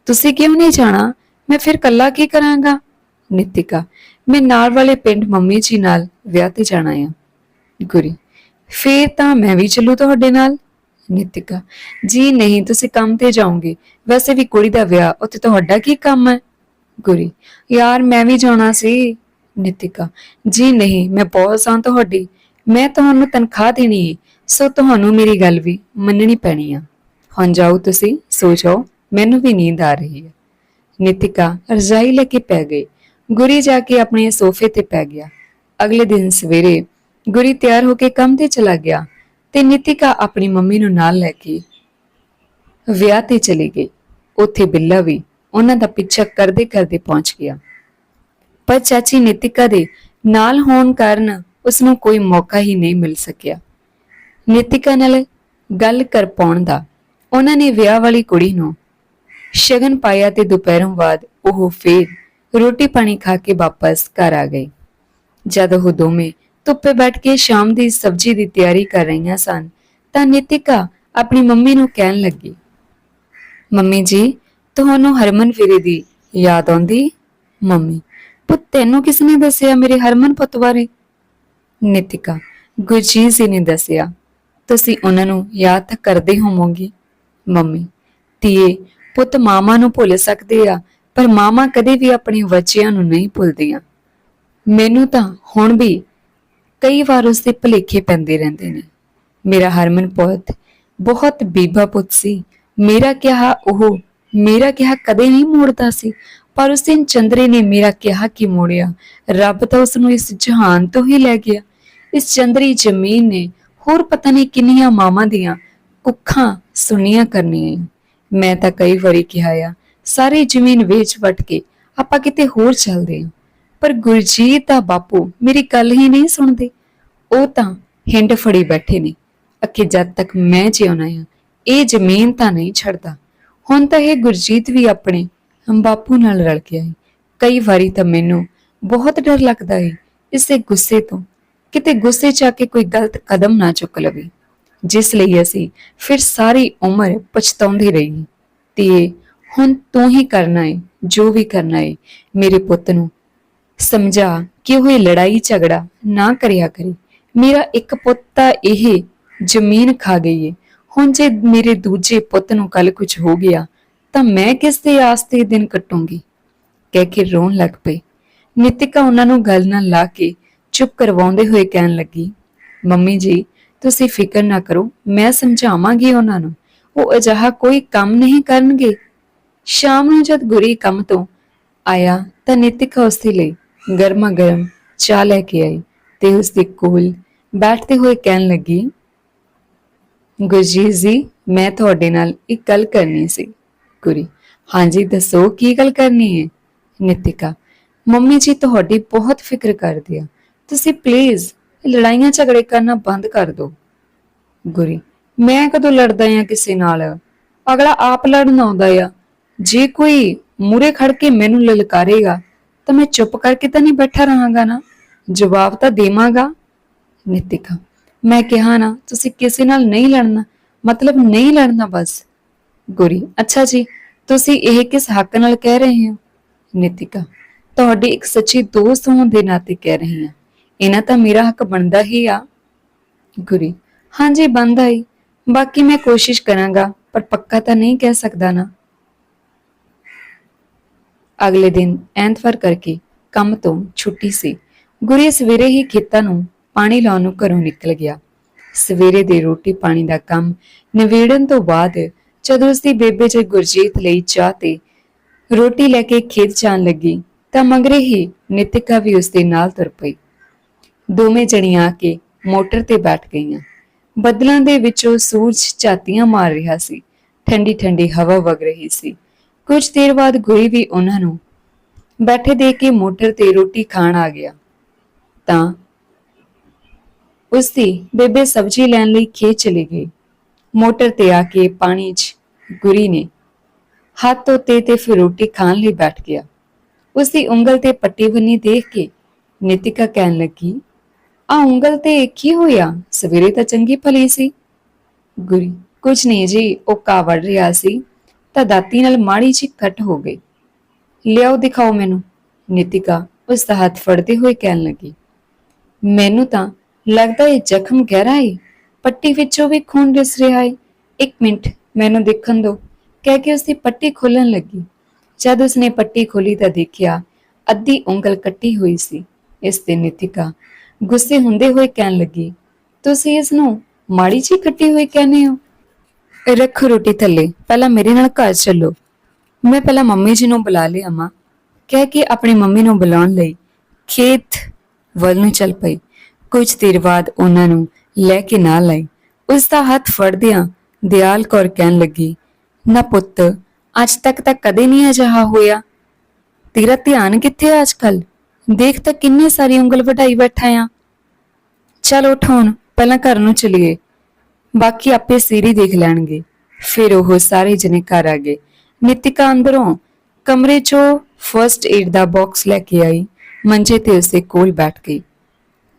ਤੁਸੀਂ ਕਿਉਂ ਨਹੀਂ ਜਾਣਾ? ਮੈਂ ਫਿਰ ਕੱਲਾ ਕੀ ਕਰਾਂਗਾ? ਨਿਤਿਕਾ, ਮੈਂ ਨਾਲ ਵਾਲੇ ਪਿੰਡ ਮੰਮੀ ਜੀ ਨਾਲ ਵਿਆਹ ਤੇ ਜਾਣਾ ਆ। ਗੁਰੀ, ਫੇਰ ਤਾਂ ਮੈਂ ਵੀ ਚੱਲੂ ਤੁਹਾਡੇ ਨਾਲ? ਨਿਤਿਕਾ, ਜੀ ਨਹੀਂ, ਤੁਸੀਂ ਕੰਮ ਤੇ ਜਾਓਗੇ। ਵੈਸੇ ਵੀ ਕੁੜੀ ਦਾ ਵਿਆਹ, ਉੱਥੇ ਤੁਹਾਡਾ ਕੀ ਕੰਮ ਹੈ? ਗੁਰੀ, ਯਾਰ ਮੈਂ ਵੀ ਜਾਣਾ ਸੀ। ਨਿਤਿਕਾ, ਜੀ ਨਹੀਂ, ਮੈਂ ਬਹੁਤ ਹਾਂ ਤੁਹਾਡੀ। ਮੈਂ ਤੁਹਾਨੂੰ ਤਨਖਾਹ ਦੇਣੀ ਹੈ ਸੋ ਤੁਹਾਨੂੰ ਮੇਰੀ ਗੱਲ ਵੀ ਮੰਨਣੀ ਪੈਣੀ ਆ। ਹੁਣ ਜਾਓ ਤੁਸੀਂ, ਸੋ ਜਾਓ, ਮੈਨੂੰ ਵੀ ਨੀਂਦ ਆ ਰਹੀ ਹੈ ਨਿਤਿਕਾ ਰਜ਼ਾਈ ਲੈ ਕੇ ਪੈ ਗਈ। ਗੁਰੀ ਜਾ ਕੇ ਆਪਣੇ ਸੋਫੇ ਤੇ ਪੈ ਗਿਆ। ਅਗਲੇ ਦਿਨ ਸਵੇਰੇ ਗੁਰੀ ਤਿਆਰ ਹੋ ਕੇ ਕੰਮ ਤੇ ਚਲਾ ਗਿਆ ਤੇ ਨਿਤਿਕਾ ਆਪਣੀ ਮੰਮੀ ਨੂੰ ਨਾਲ ਲੈ ਕੇ ਵਿਆਹ ਤੇ ਚਲੀ ਗਈ। ਉੱਥੇ ਬਿੱਲਾ ਵੀ ਉਹਨਾਂ ਦਾ ਪਿੱਛਾ ਕਰਦੇ ਕਰਦੇ ਪਹੁੰਚ ਗਿਆ। ਪਰ ਚਾਚੀ ਨਿਤਿਕਾ ਦੇ ਨਾਲ ਹੋਣ ਕਾਰਨ ਉਸ ਨੂੰ ਕੋਈ ਮੌਕਾ ਹੀ ਨਹੀਂ ਮਿਲ ਸਕਿਆ। ਨਿਤਿਕਾ ਨਾਲ ਗੱਲ ਕਰ ਪਾਉਣ ਦਾ ਉਹਨਾਂ ਨੇ ਵਿਆਹ ਵਾਲੀ ਕੁੜੀ ਨੂੰ ਸ਼ਗਨ ਪਾਇਆ ਤੇ ਦੁਪਹਿਰੋਂ ਬਾਅਦ ਉਹ ਫੇਰ ਰੋਟੀ ਪਾਣੀ ਖਾ ਕੇ ਵਾਪਸ ਘਰ ਆ ਗਏ ਜਦ ਉਹ ਦੋਵੇਂ ਧੁੱਪੇ ਬੈਠ ਕੇ ਸ਼ਾਮ ਦੀ ਸਬਜ਼ੀ ਦੀ ਤਿਆਰੀ ਕਰ ਰਹੀਆਂ ਸਨ ਤਾਂ ਨਿਤਿਕਾ ਆਪਣੀ ਮੰਮੀ ਨੂੰ ਕਹਿਣ ਲੱਗੀ, ਮੰਮੀ ਜੀ, ਤੁਹਾਨੂੰ ਹਰਮਨ ਵੀਰੇ ਦੀ ਯਾਦ ਆਉਂਦੀ? ਮੰਮੀ ਪੁੱਤ, ਤੈਨੂੰ ਕਿਸ ਨੇ ਦੱਸਿਆ ਮੇਰੇ ਹਰਮਨ ਪੁੱਤ ਬਾਰੇ? ਨਿਤਿਕਾ ਗੁਰਜੀਤ ਜੀ ਨੇ ਦੱਸਿਆ। ਤੁਸੀਂ ਉਹਨਾਂ ਨੂੰ ਯਾਦ ਤਾਂ ਕਰਦੇ ਹੋਵੋਗੇ। ਮੰਮੀ, ਧੀਏ, ਪੁੱਤ ਮਾਮਾ ਨੂੰ ਭੁੱਲ ਸਕਦੇ ਆ, ਪਰ ਮਾਮਾ ਕਦੇ ਵੀ ਆਪਣੇ ਬੱਚਿਆਂ ਨੂੰ ਨਹੀਂ ਭੁੱਲਦੀਆਂ। ਮੈਨੂੰ ਤਾਂ ਹੁਣ ਵੀ ਕਈ ਵਾਰ ਉਸ ਦੇ ਭੁਲੇਖੇ ਪੈਂਦੇ ਰਹਿੰਦੇ ਨੇ। ਮੇਰਾ ਹਰਮਨ ਪੁੱਤ ਬਹੁਤ ਬੀਬਾ ਪੁੱਤ ਸੀ। ਮੇਰਾ ਕਿਹਾ ਉਹ, ਮੇਰਾ ਕਿਹਾ ਕਦੇ ਨਹੀਂ ਮੋੜਦਾ ਸੀ। ਪਰ ਉਸ ਦਿਨ ਚੰਦਰੇ ਨੇ ਮੇਰਾ ਕਿਹਾ ਕਿ ਮੋੜਿਆ, ਰੱਬ ਤਾਂ ਉਸ ਨੂੰ ਇਸ ਜਹਾਨ ਤੋਂ ਹੀ ਲੈ ਗਿਆ। ਇਸ ਚੰਦਰੀ ਜ਼ਮੀਨ ਨੇ ਹੋਰ ਪਤਾ ਨਹੀਂ ਕਿੰਨੀਆਂ ਮਾਵਾਂ ਦੀਆਂ ਕੁੱਖਾਂ ਸੁਣੀਆਂ ਕਰਨੀਆਂ। ਮੈਂ ਤਾਂ ਕਈ ਵਾਰੀ ਕਿਹਾ ਆ, ਸਾਰੀ ਜ਼ਮੀਨ ਵੇਚ ਵਟ ਕੇ ਆਪਾਂ ਕਿਤੇ ਹੋਰ ਚੱਲਦੇ ਹਾਂ। ਪਰ ਗੁਰਜੀਤ ਦਾ ਬਾਪੂ ਮੇਰੀ ਗੱਲ ਹੀ ਨਹੀਂ ਸੁਣਦੇ। ਉਹ ਤਾਂ ਹਿੰਡ ਫੜੀ ਬੈਠੇ ਨੇ। ਅੱਗੇ ਜਦ ਤੱਕ ਮੈਂ ਜਿਉਣਾ ਆ, ਇਹ ਜ਼ਮੀਨ ਤਾਂ ਨਹੀਂ ਛੱਡਦਾ। ਹੁਣ ਤਾਂ ਇਹ ਗੁਰਜੀਤ ਵੀ ਆਪਣੇ ਬਾਪੂ ਨਾਲ ਰਲ ਗਿਆ ਹੈ ਕਈ ਵਾਰੀ ਤਾਂ ਮੈਨੂੰ ਬਹੁਤ ਡਰ ਲੱਗਦਾ ਹੈ ਇਸੇ ਗੁੱਸੇ ਤੋਂ। ਕਿਤੇ ਗੁੱਸੇ 'ਚ ਆ ਕੇ ਕੋਈ ਗਲਤ ਕਦਮ ਨਾ ਚੁੱਕ ਲਵੇ, ਜਿਸ ਲਈ ਅਸੀਂ ਫਿਰ ਸਾਰੀ ਉਮਰ ਪਛਤਾਉਂਦੇ ਰਹੀ ਤੇ ਹੁਣ ਤੂੰ ਹੀ ਕਰਨਾ ਹੈ ਜੋ ਵੀ ਕਰਨਾ ਹੈ ਮੇਰੇ ਪੁੱਤ ਨੂੰ ਸਮਝਾ ਕਿ ਉਹ ਇਹ ਲੜਾਈ ਝਗੜਾ ਨਾ ਕਰਿਆ ਕਰੇ। ਮੇਰਾ ਇੱਕ ਪੁੱਤ ਤਾਂ ਇਹ ਜ਼ਮੀਨ ਖਾ ਗਈ ਏ। ਹੁਣ ਜੇ ਮੇਰੇ ਦੂਜੇ ਪੁੱਤ ਨੂੰ ਕੱਲ ਕੁਝ ਹੋ ਗਿਆ ਤਾਂ ਮੈਂ ਕਿਸ ਦੇ ਆਸ ਤੇ ਦਿਨ ਕੱਟੂੰਗੀ? ਕਹਿ ਕੇ ਰੋਣ ਲੱਗ ਪਈ। ਨਿਤਿਕਾ ਉਹਨਾਂ ਨੂੰ ਗੱਲ ਨਾਲ ਲਾ ਕੇ ਚੁੱਪ ਕਰਵਾਉਂਦੇ ਹੋਏ ਕਹਿਣ ਲੱਗੀ, ਮੰਮੀ ਜੀ, ਤੁਸੀਂ ਫਿਕਰ ਨਾ ਕਰੋ, ਮੈਂ ਸਮਝਾਵਾਂਗੀ ਉਹਨਾਂ ਨੂੰ। ਉਹ ਅਜਿਹਾ ਕੋਈ ਕੰਮ ਨਹੀਂ ਕਰਨਗੇ। ਸ਼ਾਮ ਨੂੰ ਜਦ ਗੁਰੀ ਕੰਮ ਤੋਂ ਆਇਆ ਤਾਂ ਨਿਤਿਕਾ ਉਸ ਦੇ ਲਈ ਗਰਮਾ ਗਰਮ ਚਾਹ ਲੈ ਕੇ ਆਈ ਤੇ ਉਸ ਦੇ ਕੋਲ ਬੈਠਦੇ ਹੋਏ ਕਹਿਣ ਲੱਗੀ, ਗੁਰਜੀਤ ਜੀ, ਮੈਂ ਤੁਹਾਡੇ ਨਾਲ ਇੱਕ ਗੱਲ ਕਰਨੀ ਸੀ। ਗੁਰੀ ਹਾਂਜੀ, ਦੱਸੋ, ਕੀ ਗੱਲ ਕਰਨੀ ਹੈ? ਨਿਤਿਕਾ, ਮੰਮੀ ਜੀ, ਤੁਹਾਡੀ ਬਹੁਤ ਫਿਕਰ ਕਰਦੀ ਆ। ਤੁਸੀਂ ਪਲੀਜ਼ ਲੜਾਈਆਂ ਝਗੜੇ ਕਰਨਾ ਬੰਦ ਕਰ ਦਿਓ। ਗੁਰੀ, ਮੈਂ ਕਦੋਂ ਲੜਦਾ ਆ ਕਿਸੇ ਨਾਲ? ਅਗਲਾ ਆਪ ਲੜਨ ਆਉਂਦਾ ਆ। ਜੇ ਕੋਈ ਮੂਰੇ ਖੜ ਕੇ ਮੈਨੂੰ ਲਲਕਾਰੇਗਾ, ਤਾਂ ਮੈਂ ਚੁੱਪ ਕਰਕੇ ਤਾਂ ਨਹੀਂ ਬੈਠਾ ਰਹਾਂਗਾ ਨਾ? ਜਵਾਬ ਤਾਂ ਦੇਵਾਂਗਾ। ਨਿਤਿਕਾ, ਮੈਂ ਕਿਹਾ ਨਾ, ਤੁਸੀਂ ਕਿਸੇ ਨਾਲ ਨਹੀਂ ਲੜਨਾ, ਮਤਲਬ ਨਹੀਂ ਲੜਨਾ ਬਸ। ਗੁਰੀ। ਅੱਛਾ ਜੀ, ਤੁਸੀਂ ਇਹ ਕਿਸ ਹੱਕ ਨਾਲ ਕਹਿ ਰਹੇ ਹੋ? ਨਿਤਿਕਾ, ਤੁਹਾਡੀ ਇੱਕ ਸੱਚੀ ਦੋਸਤ ਹੋਣ ਦੇ ਨਾਤੇ ਕਹਿ ਰਹੀ ਹਾਂ। ਇਹਨਾਂ ਤਾਂ ਮੇਰਾ ਹੱਕ ਬਣਦਾ ਹੀ ਆ। ਗੁਰੀ, ਹਾਂਜੀ, ਬਣਦਾ ਹੀ। ਬਾਕੀ ਮੈਂ ਕੋਸ਼ਿਸ਼ ਕਰਾਂਗਾ, ਪਰ ਪੱਕਾ ਤਾਂ ਨਹੀਂ ਕਹਿ ਸਕਦਾ ਨਾ। ਅਗਲੇ ਦਿਨ ਐਤਵਾਰ ਕਰਕੇ ਕੰਮ ਤੋਂ ਛੁੱਟੀ ਸੀ। ਗੁਰੀ ਸਵੇਰੇ ਹੀ ਖੇਤਾਂ ਨੂੰ ਪਾਣੀ ਲਾਉਣ ਨੂੰ ਘਰੋਂ ਨਿਕਲ ਗਿਆ। ਸਵੇਰੇ ਦੇ ਰੋਟੀ ਪਾਣੀ ਦਾ ਕੰਮ ਨਿਵੇੜਨ ਤੋਂ ਬਾਅਦ ਜਦੋਂ ਉਸਦੀ ਬੇਬੇ ਜੀ ਗੁਰਜੀਤ ਲਈ ਚਾਹ ਤੇ ਰੋਟੀ ਲੈ ਕੇ ਖੇਤ ਜਾਣ ਲੱਗੀ, ਤਾਂ ਮਗਰੇ ਹੀ ਨਿਤਿਕਾ ਵੀ ਉਸਦੇ ਨਾਲ ਤੁਰ ਪਈ। ਦੋਵੇਂ ਜਣੀਆਂ ਆ ਕੇ ਮੋਟਰ ਤੇ ਬੈਠ ਗਈਆਂ। ਬੱਦਲਾਂ ਦੇ ਵਿੱਚੋਂ ਸੂਰਜ ਝਾਤੀਆਂ ਮਾਰ ਰਿਹਾ ਸੀ। ਠੰਡੀ ਠੰਡੀ ਹਵਾ ਵਗ ਰਹੀ ਸੀ। ਕੁਝ ਦੇਰ ਬਾਅਦ ਗੁਰੀ ਵੀ ਉਹਨਾਂ ਨੂੰ ਬੈਠੇ ਦੇ ਕੇ ਮੋਟਰ ਤੇ ਰੋਟੀ ਖਾਣ ਆ ਗਿਆ। ਤਾਂ ਉਸਦੀ ਬੇਬੇ ਸਬਜ਼ੀ ਲੈਣ ਲਈ ਖੇਤ ਚਲੀ ਗਈ। ਮੋਟਰ ਤੇ ਆ ਕੇ ਪਾਣੀ 'ਚ ਗੁਰੀ ਨੇ ਹੱਥ ਧੋਤੇ ਤੇ ਫਿਰ ਰੋਟੀ ਖਾਣ ਲਈ ਬੈਠ ਗਿਆ। ਉਸਦੀ ਉਂਗਲ ਤੇ ਪੱਟੀ ਬੰਨੀ ਦੇਖ ਕੇ ਨਿਤਿਕਾ ਕਹਿਣ ਲੱਗੀ ਆ ਉਂਗਲ ਤੇ ਕੀ ਹੋਇਆ? ਸਵੇਰੇ ਤਾਂ ਚੰਗੀ ਭਲੀ ਸੀ। ਗੁਰੀ ਕੁਝ ਨਹੀਂ ਜੀ ਉਹ ਕਾ ਵੜ ਰਿਹਾ ਸੀ, ਤਾਂ ਦਾਤੀ ਨਾਲ ਮਾੜੀ ਜਿਹੀ ਕੱਟ ਹੋ ਗਈ। ਲਿਆਓ, ਦਿਖਾਓ ਮੈਨੂੰ। ਨਿਤਿਕਾ ਉਸ ਦਾ ਹੱਥ ਫੜਦੇ ਹੋਏ ਕਹਿਣ ਲੱਗੀ, ਮੈਨੂੰ ਤਾਂ ਲੱਗਦਾ ਇਹ ਜ਼ਖਮ ਗਹਿਰਾ ਹੈ ਪੱਟੀ ਵਿੱਚੋਂ ਵੀ ਖੂਨ ਦਿਸ ਰਿਹਾ ਹੈ ਇੱਕ ਮਿੰਟ ਮੈਨੂੰ ਦੇਖਣ ਦਿਓ ਕਹਿ ਕੇ ਉਸਦੀ ਪੱਟੀ ਖੋਲਣ ਲੱਗੀ। ਜਦ ਉਸਨੇ ਪੱਟੀ ਖੋਲੀ ਤਾਂ ਦੇਖਿਆ ਅੱਧੀ ਉਂਗਲ ਕੱਟੀ ਹੋਈ ਸੀ। ਇਸ ਤੇ ਨਿਤਿਕਾ ਗੁੱਸੇ ਹੁੰਦੇ ਹੋਏ ਕਹਿਣ ਲੱਗੀ, ਤੁਸੀਂ ਇਸ ਨੂੰ ਮਾੜੀ ਜੀ ਕੱਟੀ ਹੋਈ ਕਹਿੰਦੇ ਹੋ? ਰੱਖੋ ਰੋਟੀ ਥੱਲੇ, ਪਹਿਲਾਂ ਮੇਰੇ ਨਾਲ ਘਰ ਚੱਲੋ। ਮੈਂ ਪਹਿਲਾਂ ਮੰਮੀ ਜੀ ਨੂੰ ਬੁਲਾ ਲਿਆ ਮਾਂ। ਕਹਿ ਕੇ ਆਪਣੀ ਮੰਮੀ ਨੂੰ ਬੁਲਾਉਣ ਲਈ ਖੇਤ ਵੱਲ ਨੂੰ ਚੱਲ ਪਈ। ਕੁਝ ਦੇਰ ਬਾਅਦ ਉਹਨਾਂ ਨੂੰ ਲੈ ਕੇ ਨਾਲ ਆਈ। ਉਸ ਦਾ ਹੱਥ ਫੜਦਿਆਂ ਦਿਆਲ ਕੌਰ ਕਹਿਣ ਲੱਗੀ, ਨਾ ਪੁੱਤ, ਅੱਜ ਤੱਕ ਤਾਂ ਕਦੇ ਨਹੀਂ ਅਜਿਹਾ ਹੋਇਆ। ਤੇਰਾ ਧਿਆਨ ਕਿੱਥੇ ਆ ਅੱਜਕੱਲ ਦੇਖ ਤਾਂ ਕਿੰਨੇ ਸਾਰੀ ਉਂਗਲ ਵਢਾਈ ਬੈਠਾ ਆ। ਚਲ ਉੱਠ ਹੁਣ, ਪਹਿਲਾਂ ਘਰ ਨੂੰ ਚਲੀਏ। ਬਾਕੀ ਆਪੇ ਸੀਰੀ ਦੇਖ ਲੈਣਗੇ। ਫਿਰ ਉਹ ਸਾਰੇ ਜਣੇ ਘਰ ਆ ਗਏ। ਨਿਤਿਕਾ ਅੰਦਰੋਂ ਕਮਰੇ 'ਚੋਂ ਫਰਸਟ ਏਡ ਦਾ ਬਾਕਸ ਲੈ ਕੇ ਆਈ। ਮੰਜੇ ਤੇ ਉਸੇ ਕੋਲ ਬੈਠ ਗਈ।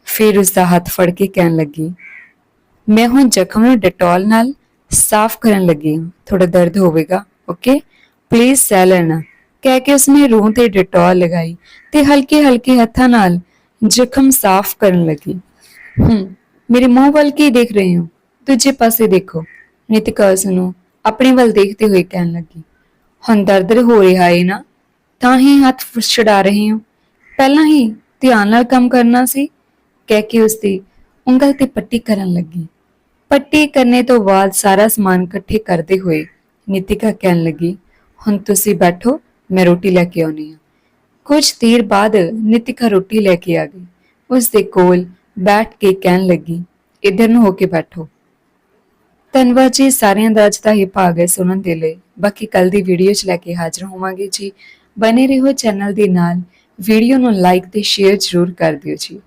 ਫਿਰ ਉਸ ਦਾ ਹੱਥ ਫੜ ਕੇ ਕਹਿਣ ਲੱਗੀ, ਮੈਂ ਹੁਣ ਜ਼ਖਮ ਨੂੰ ਡਟੋਲ ਨਾਲ ਸਾਫ਼ ਕਰਨ ਲੱਗੀ ਥੋੜਾ ਦਰਦ ਹੋਵੇਗਾ ਓਕੇ ਪਲੀਜ਼ ਸਹਿ ਲੈਣਾ। ਕਹਿ ਕੇ ਉਸਨੇ ਰੂਹ ਤੇ ਡਟੋਲ ਲਗਾਈ ਤੇ ਹਲਕੇ ਹਲਕੇ ਹੱਥਾਂ ਨਾਲ ਜ਼ਖਮ ਸਾਫ਼ ਕਰਨ ਲੱਗੀ। ਹੂੰ, ਮੇਰੇ ਮੂੰਹ ਵੱਲ ਕੀ ਦੇਖ ਰਹੇ ਹੋ? ਦੂਜੇ ਪਾਸੇ ਦੇਖੋ। ਨਿਤਿਕਾ ਉਸ ਨੂੰ ਆਪਣੇ ਵੱਲ ਦੇਖਦੇ ਹੋਏ ਕਹਿਣ ਲੱਗੀ। ਹੁਣ ਦਰਦ ਹੋ ਰਿਹਾ ਹੈ ਨਾ, ਤਾਂ ਹੀ ਹੱਥ ਛੁਡਾ ਰਹੇ ਹੋ। ਪਹਿਲਾਂ ਹੀ ਧਿਆਨ ਨਾਲ ਕੰਮ ਕਰਨਾ ਸੀ। ਕਹਿ ਕੇ ਉਸ ਦੀ ਉਂਗਲ ਤੇ ਪੱਟੀ ਕਰਨ ਲੱਗੀ। ਪੱਟੀ ਕਰਨੇ ਤੋਂ ਬਾਅਦ ਸਾਰਾ ਸਮਾਨ ਇਕੱਠੇ ਕਰਦੇ ਹੋਏ ਨਿਤਿਕਾ ਕਹਿਣ ਲੱਗੀ, ਹੁਣ ਤੁਸੀਂ ਬੈਠੋ, ਮੈਂ ਰੋਟੀ ਲੈ ਕੇ ਆਉਣੀ ਹਾਂ। ਕੁਝ ਦੇਰ ਬਾਅਦ ਨਿਤਿਕਾ ਰੋਟੀ ਲੈ ਕੇ ਆ ਗਈ। ਉਸ ਦੇ ਕੋਲ ਬੈਠ ਕੇ ਕਹਿਣ ਲੱਗੀ, ਇਧਰ ਨੂੰ ਹੋ ਕੇ ਬੈਠੋ। ਧੰਨਵਾਦ ਜੀ, ਸਾਰਿਆਂ ਦਾ ਅੱਜ ਦਾ ਇਹ ਭਾਗ ਹੈ ਸੁਣਨ ਦੇ ਲਈ। ਬਾਕੀ ਕੱਲ ਦੀ ਵੀਡੀਓ 'ਚ ਲੈ ਕੇ ਹਾਜ਼ਰ ਹੋਵਾਂਗੇ ਜੀ। ਬਨੇ ਰਹੋ ਚੈਨਲ ਦੇ ਨਾਲ। ਵੀਡੀਓ ਨੂੰ ਲਾਈਕ ਤੇ ਸ਼ੇਅਰ ਜ਼ਰੂਰ ਕਰ ਦਿਓ ਜੀ।